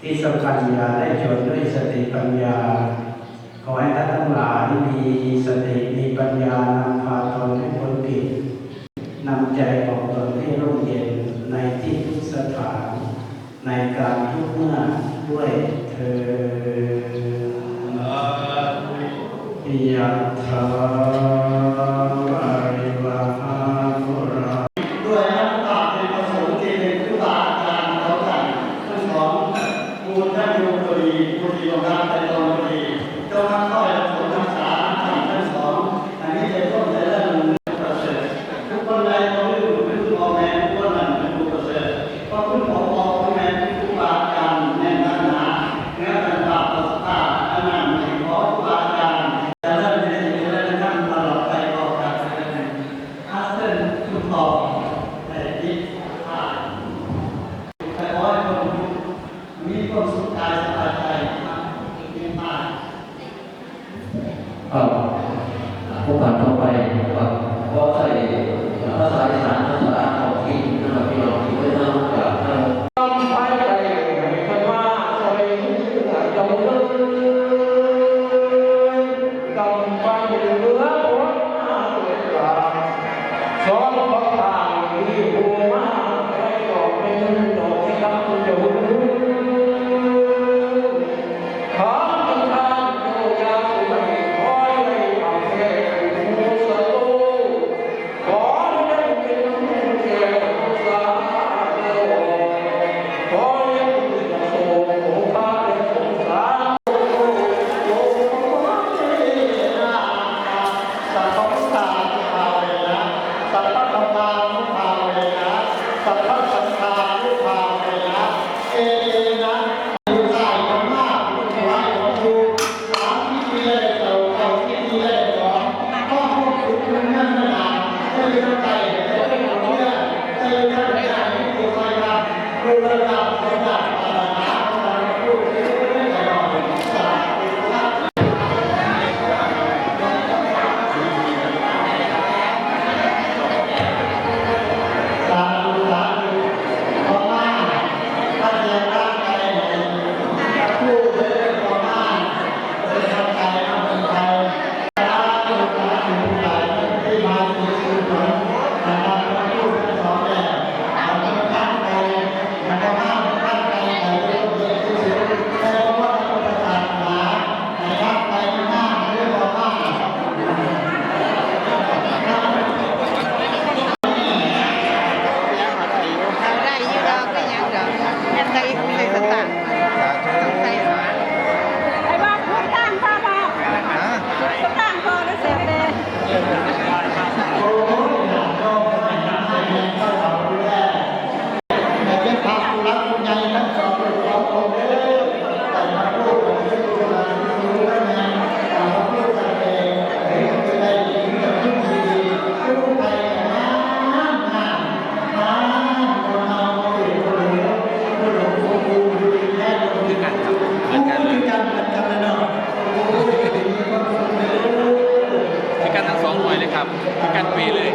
ที่สำคัญอย่าได้จนด้วยสติปัญญา ขอให้ท่านทั้งหลายมีสติมีปัญญานำพาตนให้พ้นผิดนำใจของตนให้ร่มเย็นในที่ทุกสถาน ในการทุกเมื่อด้วยเธอยะธา ช้วิธีต่างๆต้องใช้ กันปีเลย